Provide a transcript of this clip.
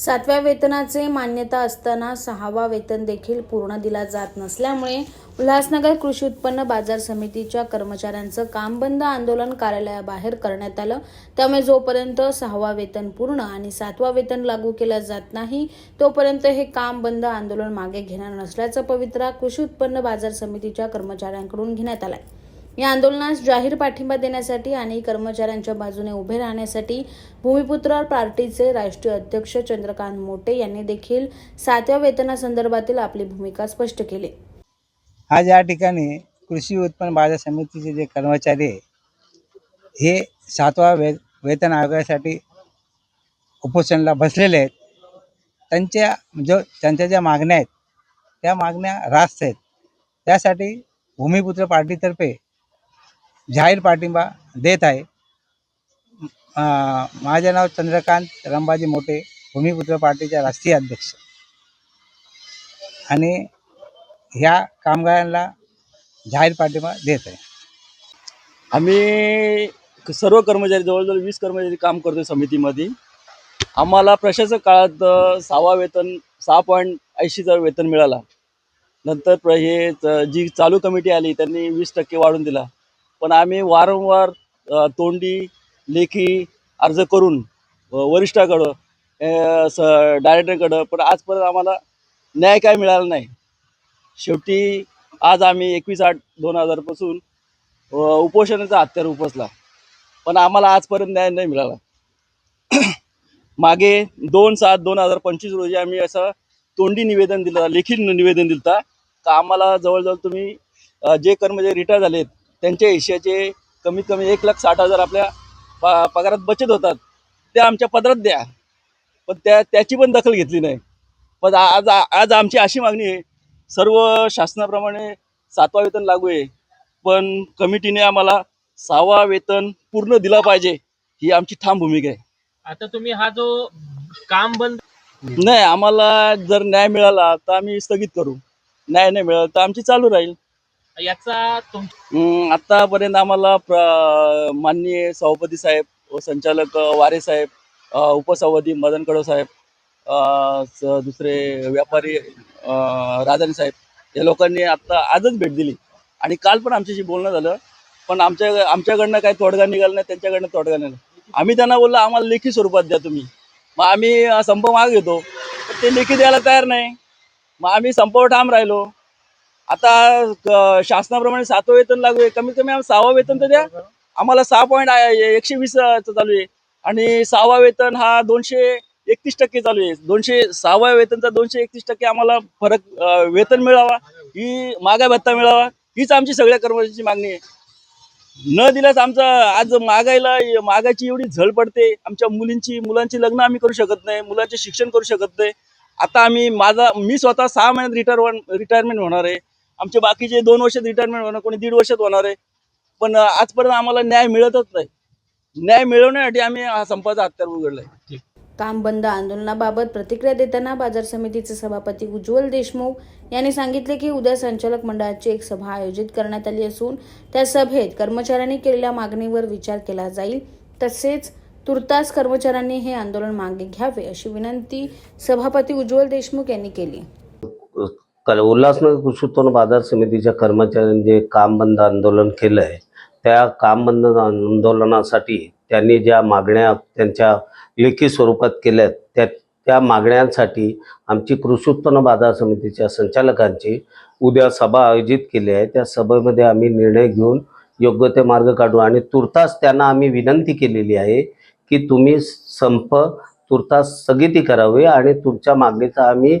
सातव्या वेतनाचे मान्यता असताना सहावा वेतन देखील पूर्ण दिला जात नसल्यामुळे उल्हासनगर कृषी उत्पन्न बाजार समितीच्या कर्मचाऱ्यांचं काम बंद आंदोलन कार्यालयाबाहेर करण्यात आलं. त्यामुळे जोपर्यंत सहावा वेतन पूर्ण आणि सातवा वेतन लागू केला जात नाही तोपर्यंत हे काम बंद आंदोलन मागे घेणार नसल्याचा पवित्रा कृषी उत्पन्न बाजार समितीच्या कर्मचाऱ्यांकडून घेण्यात आलाय. या आंदोलनास जाहीर पाठिंबा देण्यासाठी आणि कर्मचाऱ्यांच्या बाजूने उभे राहण्यासाठी भूमिपुत्र पार्टीचे राष्ट्रीय अध्यक्ष चंद्रकांत मोटे यांनी देखील सातव्या वेतनासंदर्भातील आपली भूमिका स्पष्ट केली. आज या ठिकाणी कृषी उत्पन्न बाजार समितीचे जे कर्मचारी आहे हे सातवा वे वेतन आयोगासाठी उपोषणाला बसलेले आहेत. त्यांच्या जो त्यांच्या ज्या मागण्या आहेत त्या मागण्या रास्त आहेत. त्यासाठी भूमिपुत्र पार्टीतर्फे जाहीर पाठिंबा देत आहे. माझे नाव चंद्रकांत रंबाजी मोठे भूमिपुत्र पार्टीच्या राष्ट्रीय अध्यक्ष. आणि ह्या कामगारांना जाहीर पाठिंबा देत आहे. आम्ही सर्व कर्मचारी जवळजवळ वीस कर्मचारी काम करतो समितीमध्ये. आम्हाला प्रशासक काळात सहावा वेतन सहा पॉईंट ऐंशीचा वेतन मिळाला. नंतर प्र हे जी चालू कमिटी आली त्यांनी वीस टक्के वाढून दिला. पण आम्ही वारंवार तोंडी लेखी अर्ज करून वरिष्ठाकडं स डायरेक्टरकडं पण आजपर्यंत आम्हाला न्याय काय मिळाला नाही. शेवटी आज आम्ही एकवीस आठ दोन हजारपासून उपोषणाचा हत्यार उपसला. पण आम्हाला आजपर्यंत न्याय नाही मिळाला. मागे दोन सात दोन हजार पंचवीस रोजी आम्ही असं तोंडी निवेदन दिलं लेखी निवेदन दिलं का आम्हाला जवळजवळ तुम्ही जे कर्मचारी रिटायर झालेत त्यांच्या हिश्श्याचे कमीत कमी एक लाख साठ हजार आपल्या प पगारात बचत होतात. ते आमच्या पदरात द्या. पण त्या त्याची पण दखल घेतली नाही. पण आज आज आमची अशी मागणी आहे सर्व शासनाप्रमाणे सातवा वेतन लागू आहे. पण कमिटीने आम्हाला सहावा वेतन पूर्ण दिला पाहिजे ही आमची ठाम भूमिका आहे. आता तुम्ही हा जो काम बंद नाही आम्हाला जर न्याय मिळाला तर आम्ही स्थगित करू. न्याय नाही मिळाला तर आमची चालू राहील. याचा तुम आतापर्यंत आम्हाला माननीय सभापती साहेब व संचालक वारे साहेब उपसभापती मदन कडव साहेब दुसरे व्यापारी अ, राजानी साहेब या लोकांनी आत्ता आजच भेट दिली. आणि काल पण आमच्याशी बोलणं झालं पण आमच्या आमच्याकडनं काही तोडगा निघाला नाही त्यांच्याकडनं तोडगा निघाला आम्ही त्यांना बोललो आम्हाला लेखी स्वरूपात द्या तुम्ही. मग आम्ही संप माग घेतो ते लेखी द्यायला तयार नाही. मग आम्ही संपावर ठाम राहिलो. आता शासनाप्रमाणे सातवं वेतन लागू आहे. कमीत कमी आम्हाला सहावं वेतन तर द्या. आम्हाला सहा पॉईंट एकशे वीस चालू आहे. आणि सहावा वेतन हा दोनशे एकतीस टक्के चालू आहे. दोनशे सहावा वेतनचा दोनशे एकतीस टक्के आम्हाला फरक वेतन मिळावा. ही महागाई भत्ता मिळावा. हीच आमची सगळ्या कर्मचाऱ्यांची मागणी आहे. न दिल्यास आमचा आज महागाईला महागाईची एवढी झळ पडते. आमच्या मुलींची मुलांची लग्न आम्ही करू शकत नाही. मुलांचे शिक्षण करू शकत नाही. आता आम्ही माझा मी स्वतः सहा महिन्यात रिटायर रिटायरमेंट होणार आहे. आमचे बाकीचे दोन वर्षात रिटायरमेंट होणार कोणी दीड वर्षात होणार आहे. पण आजपर्यंत आम्हाला न्याय मिळतच नाही. न्याय मिळवण्यासाठी आम्ही हा संपाचा हत्यार उघडलाय. काम बंद आंदोलनाबाबत प्रतिक्रिया देताना बाजार समितीचे सभापती उज्ज्वल देशमुख यांनी सांगितले की उद्या संचालक मंडळाची एक सभा आयोजित करण्यात आली असून त्या सभेत कर्मचाऱ्यांनी केलेल्या मागणीवर विचार केला जाईल. तसेच तुर्तास कर्मचाऱ्यांनी हे आंदोलन मागे घ्यावे अशी विनंती सभापती उज्ज्वल देशमुख यांनी केली. कल उल्हासनगर कृषी उत्पन्न बाजार समितीच्या कर्मचाऱ्यांनी जे काम बंद आंदोलन केलं आहे त्या काम बंद आंदोलनासाठी त्यांनी ज्या मागण्या त्यांच्या लेखी स्वरूपात केल्या आहेत त्या त्या मागण्यांसाठी आमची कृषी उत्पन्न बाजार समितीच्या संचालकांची उद्या सभा आयोजित केली आहे. त्या सभेमध्ये आम्ही निर्णय घेऊन योग्य ते मार्ग काढू. आणि तुर्तास त्यांना आम्ही विनंती केलेली आहे की तुम्ही संप तुर्तास स्थगिती करावी आणि तुमच्या मागणीचा आम्ही